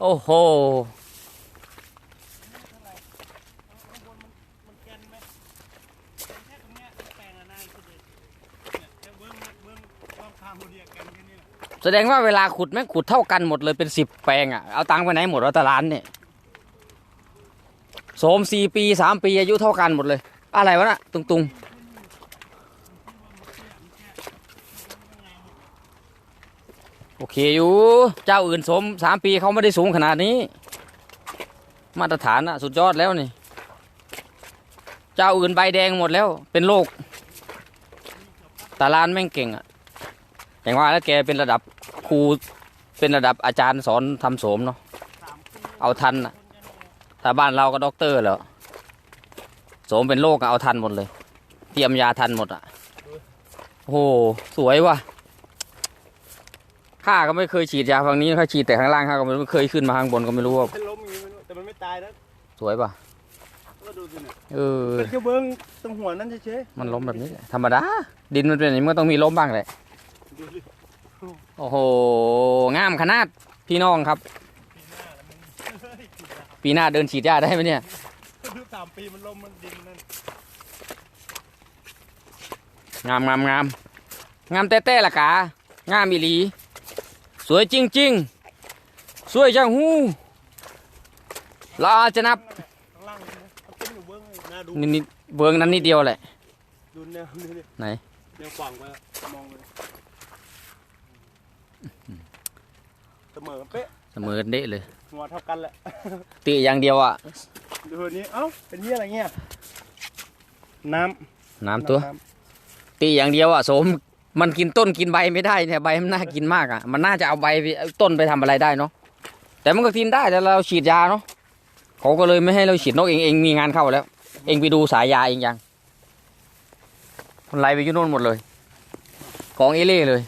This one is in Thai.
โอ้โห แสดงว่าเวลาขุดแม่งขุดเท่ากันหมดเลยเป็นสิบแปลงอะ เอาตังค์ไปไหนหมดวะตะล้านเนี่ยโสมสี่ปีสามปีอายุเท่ากันหมดเลย อะไรวะน่ะตุงตุง โอเคอยู่ เจ้าอื่นสมสามปีเขาไม่ได้สูงขนาดนี้ มาตรฐานอะสุดยอดแล้วนี่ เจ้าอื่นใบแดงหมดแล้ว เป็นโรคตาลานแม่งเก่งอะอย่างว่าแล้วแกเป็นระดับครูเป็นระดับอาจารย์สอนทำโสมเนาะเอาทันอะถ้าบ้านเราก็ด็อกเตอร์แล้วโสมเป็นโรคเอาทันหมดเลย เตรียมยาทันหมดอะโอ้โหสวยว่ะ ข้าก็ไม่เคยฉีดยาฝั่งนี้ข้าฉีดแต่ข้างล่างข้าก็ไม่รู้เคยขึ้นมาข้างบนก็ไม่รู้ว่าเป็นล้มอย่างนี้ไม่รู้แต่มันไม่ตายนะสวยป่ะก็ดูสิเนี่ยเออเป็นแค่เบิ้งตรงหัวนั่นเฉยมันล้มแบบนี้แหละธรรมดาดินมันเป็นอย่างนี้มันก็ต้องมีล้มบ้างแหละๆดูดิโอ้โหงามขนาดพี่น้องครับ ปีหน้าแล้วมันเฮ้ยปีหน้าเดินฉีดยาได้ไหมเนี่ยดูสามปีมันล้มมันดินนั่นงามงามงามงามแต้ๆล่ะกางามอีหลีส วยจริงๆ สวยจังหูเราอาจจะนับข้างล่างนี่นะเอาเป็นอยู่เบิ้งเลยน่าดูนิดนิดเบิงนั้นนิดเดียวแหละดูแนวนี่ดิไหนแนวกว้างไปอะมองเลยเสมอเป๊ะเสมอเด้เลยหัวเท่ากันแหละตีอย่างเดียวอะดูนี้เอ้าเป็นเหี้ยอะไรเงี้ยน้ำน้ำตัวตีอย่างเดียวอะโสม มันกินต้นกินใบไม่ได้เนี่ยใบมันน่ากินมากอะ มันน่าจะเอาใบเอาต้นไปทำอะไรได้เนาะแต่มันก็กินได้แต่เราฉีดยาเนาะเขาก็เลยไม่ให้เราฉีดนกเองเองมีงานเข้าแล้ว เองไปดูสายยาเองยังมันไล่ไปยุ่โน่นหมดเลย ของเอเล่เลย